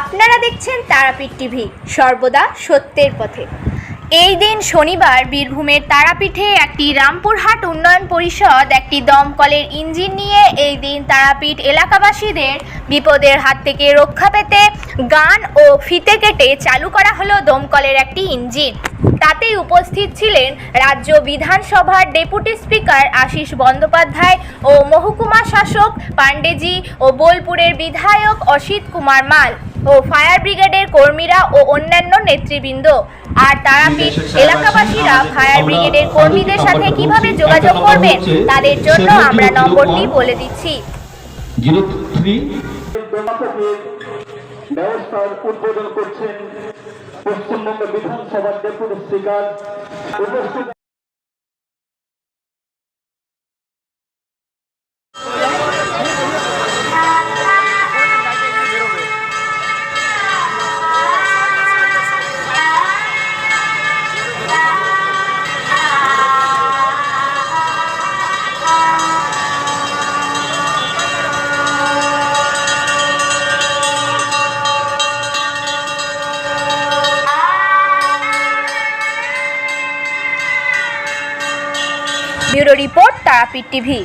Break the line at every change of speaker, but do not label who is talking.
আপনারা দেখছেন তারাপীঠ টিভি, সর্বদা সত্যের পথে। এই দিন শনিবার বীরভূমের তারাপীঠে একটি রামপুরহাট উন্নয়ন পরিষদ একটি দমকলের ইঞ্জিন নিয়ে এই দিন তারাপীঠ এলাকাবাসীদের বিপদের হাত থেকে রক্ষা পেতে গান ও ফিতে কেটে চালু করা হলো দমকলের একটি ইঞ্জিন। তাতেই উপস্থিত ছিলেন রাজ্য বিধানসভার ডেপুটি স্পিকার আশিস বন্দ্যোপাধ্যায় ও মহকুমা শাসক পাণ্ডেজি ও বোলপুরের বিধায়ক অসিত কুমার মাল। ও ফায়ার ব্রিগেডের কর্মীরা ও অন্যান্য নেতৃবৃন্দ। আর তারাপীঠ এলাকাবাসীরা ফায়ার ব্রিগেডের কর্মীদের সাথে কীভাবে যোগাযোগ করবেন তাদের জন্য আমরা নম্বরটি বলে দিচ্ছি।
ব্যবস্থার উদ্বোধন করছেন পশ্চিমবঙ্গ বিধানসভার ডেপুটি স্পিকার উপস্থিত
ব্যুরো রিপোর্ট তারাপীঠ টিভি।